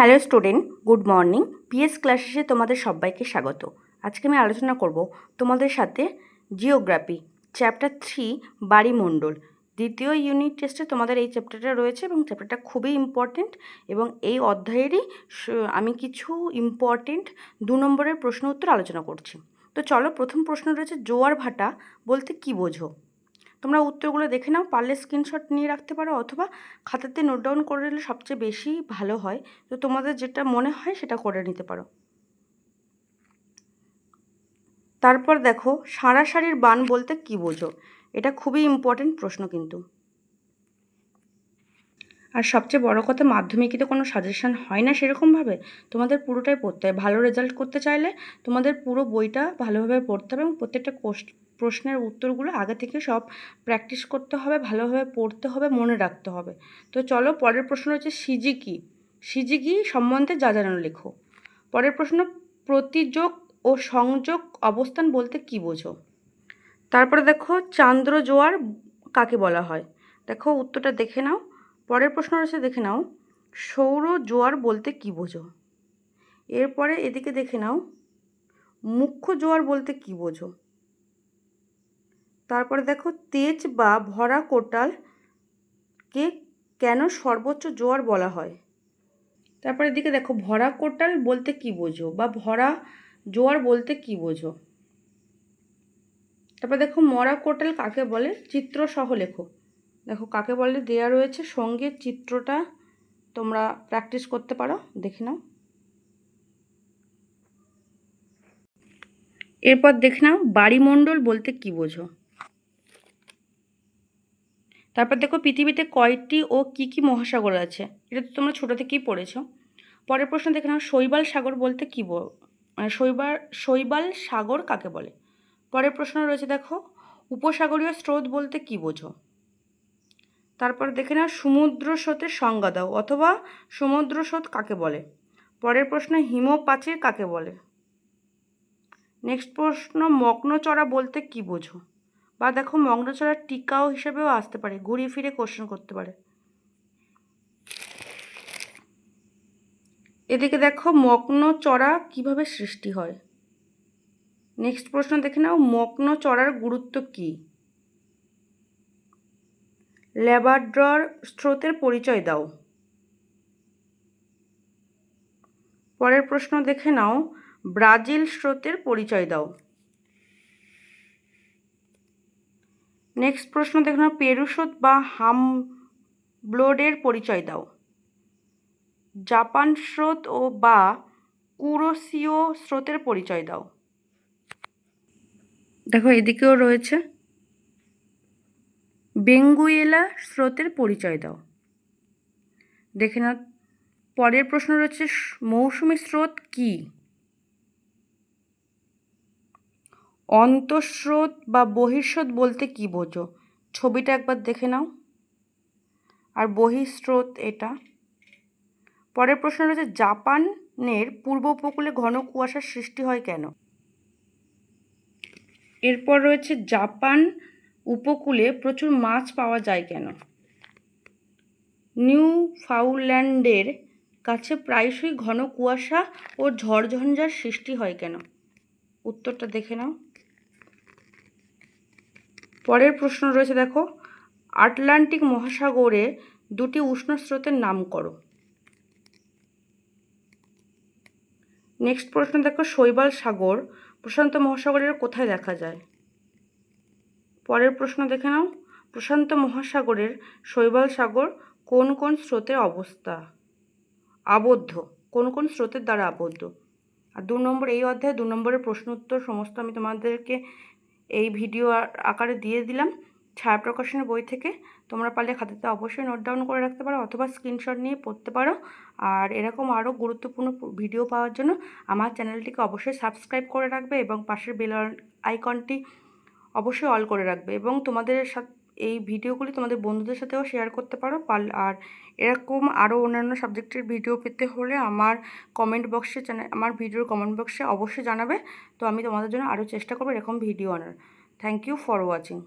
Hello student good morning PS ক্লাসেসে তোমাদের সবাইকে স্বাগত। আজকে আমি আলোচনা করব তোমাদের সাথে জিওগ্রাফি চ্যাপ্টার থ্রি বাড়িমণ্ডল। দ্বিতীয় ইউনিট টেস্টে তোমাদের এই চ্যাপ্টারটা রয়েছে এবং চ্যাপ্টারটা খুবই ইম্পর্টেন্ট এবং এই অধ্যায়েরই আমি কিছু ইম্পর্টেন্ট দু নম্বরের প্রশ্ন উত্তর আলোচনা করছি। তো চলো, প্রথম প্রশ্ন রয়েছে, জোয়ার ভাটা বলতে কি বোঝো? তোমরা উত্তরগুলো দেখে নাও, পারলে স্ক্রিনশট নিয়ে রাখতে পারো অথবা খাতাতে নোট ডাউন করে নিলে সবচেয়ে বেশি ভালো হয়। তো তোমাদের যেটা মনে হয় সেটা করে নিতে পারো। তারপর দেখো সারাসারির বান বলতে কি বোঝো? এটা খুবই ইম্পর্টেন্ট প্রশ্ন কিন্তু। আর সবচেয়ে বড় কথা, মাধ্যমিকে তো কোনো সাজেশন হয় না সেরকমভাবে। তোমাদের পুরোটাই পড়তে হয়। ভালো রেজাল্ট করতে চাইলে তোমাদের পুরো বইটা ভালোভাবে পড়তে হবে এবং প্রত্যেকটা কোশ- প্রশ্নের উত্তরগুলো আগে থেকে সব প্র্যাকটিস করতে হবে, ভালোভাবে পড়তে হবে, মনে রাখতে হবে। তো চলো পরের প্রশ্ন হচ্ছে সিজি কি সিজি কি সম্বন্ধে যা জানানো লেখো। পরের প্রশ্ন, প্রতিযোগ ও সংযোগ অবস্থান বলতে কি বোঝো? তারপরে দেখো, চান্দ্র জোয়ার কাকে বলা হয়? দেখো উত্তরটা দেখে নাও। পরের প্রশ্ন রয়েছে দেখে নাও, সৌর জোয়ার বলতে কি বোঝো? এরপরে এদিকে দেখে নাও, মুখ্য জোয়ার বলতে কি বোঝো? তারপরে দেখো তেজ বা ভরা কোটালকে কেন সর্বোচ্চ জোয়ার বলা হয়? তারপরে এদিকে দেখো ভরা কোটাল বলতে কি বোঝো বা ভরা জোয়ার বলতে কি বোঝো? তারপর দেখো মরা কোটাল কাকে বলে? চিত্র সহ লেখো। দেখো কাকে বলে? দেয়া রয়েছে সঙ্গে চিত্রটা তোমরা প্র্যাকটিস করতে পারো, দেখে নাও। এরপর দেখে নাও বাড়িমণ্ডল বলতে কি বোঝো? তারপর দেখো পৃথিবীতে কয়টি ও কি কি মহাসাগর আছে? এটা তো তোমরা ছোটো থেকেই পড়েছো। পরের প্রশ্ন দেখে নাও, শৈবাল সাগর বলতে কী মানে শৈবাল শৈবাল সাগর কাকে বলে? পরের প্রশ্ন রয়েছে দেখো, উপসাগরীয় স্রোত বলতে কী বোঝো? তারপর দেখে নাও, সমুদ্র স্রোতের সংজ্ঞা দাও, অথবা সমুদ্র স্রোত কাকে বলে? পরের প্রশ্ন হিমপাচির কাকে বলে? নেক্সট প্রশ্ন মগ্নচড়া বলতে কি বোঝো? বা দেখো মগ্নচড়ার টিকাও হিসেবেও আসতে পারে, ঘুরিয়ে ফিরে কোশ্চেন করতে পারে। এদিকে দেখো মগ্ন চড়া কীভাবে সৃষ্টি হয়? নেক্সট প্রশ্ন দেখে নাও মগ্ন চড়ার গুরুত্ব কী? ল্যাবাড্রর স্রোতের পরিচয় দাও। পরের প্রশ্ন দেখে নাও, ব্রাজিল স্রোতের পরিচয় দাও। নেক্সট প্রশ্ন দেখে নাও পেরু বা হাম ব্লোডের পরিচয় দাও। জাপান স্রোত ও বা কুরোসিও স্রোতের পরিচয় দাও। দেখো, এদিকেও রয়েছে। বেঙ্গুয়েলা স্রোতের পরিচয় দাও। দেখে নাও, পরের প্রশ্ন রয়েছে, মৌসুমী স্রোত কি? অন্তঃস্রোত বা বহিঃস্রোত বলতে কি বোঝো? ছবিটা একবার দেখে নাও। আর বহিঃস্রোত এটা। পরের প্রশ্ন রয়েছে, জাপানের পূর্ব উপকূলে ঘন কুয়াশার সৃষ্টি হয় কেন? এরপর রয়েছে, জাপান উপকূলে প্রচুর মাছ পাওয়া যায় কেন? নিউ ফাউল্যান্ডের কাছে প্রায়শই ঘন কুয়াশা ও ঝড়ঝঞ্ঝার সৃষ্টি হয় কেন? উত্তরটা দেখে নাও। পরের প্রশ্ন রয়েছে, দেখো, আটলান্টিক মহাসাগরে দুটি উষ্ণ স্রোতের নাম করো। নেক্সট প্রশ্ন, দেখো, শৈবাল সাগর প্রশান্ত মহাসাগরের কোথায় দেখা যায়? পরের প্রশ্ন দেখে নাও, প্রশান্ত মহাসাগরের শৈবাল সাগর কোন কোন স্রোতের অবস্থা? আবদ্ধ, কোন কোন স্রোতের দ্বারা আবদ্ধ? আর দু নম্বর এই অধ্যায়ে দু নম্বরের প্রশ্ন উত্তর সমস্ত আমি তোমাদেরকে এই ভিডিও আকারে দিয়ে দিলাম। ছায়া প্রকাশনের বই থেকে তোমরা পারলে খাতাতে অবশ্যই নোট ডাউন করে রাখতে পারো অথবা স্ক্রিনশট নিয়ে পড়তে পারো। আর এরকম আরও গুরুত্বপূর্ণ ভিডিও পাওয়ার জন্য আমার চ্যানেলটিকে অবশ্যই সাবস্ক্রাইব করে রাখবে এবং পাশের বেল আইকনটি অবশ্যই অল করে রাখবে। এবং তোমাদের সাথে এই ভিডিওগুলি তোমাদের বন্ধুদের সাথেও শেয়ার করতে পারো। পাল, আর এরকম আরও অন্যান্য সাবজেক্টের ভিডিও পেতে হলে আমার কমেন্ট বক্সে আমার ভিডিওর কমেন্ট বক্সে অবশ্যই জানাবে। তো আমি তোমাদের জন্য আরও চেষ্টা করব এরকম ভিডিও আনার। Thank you for watching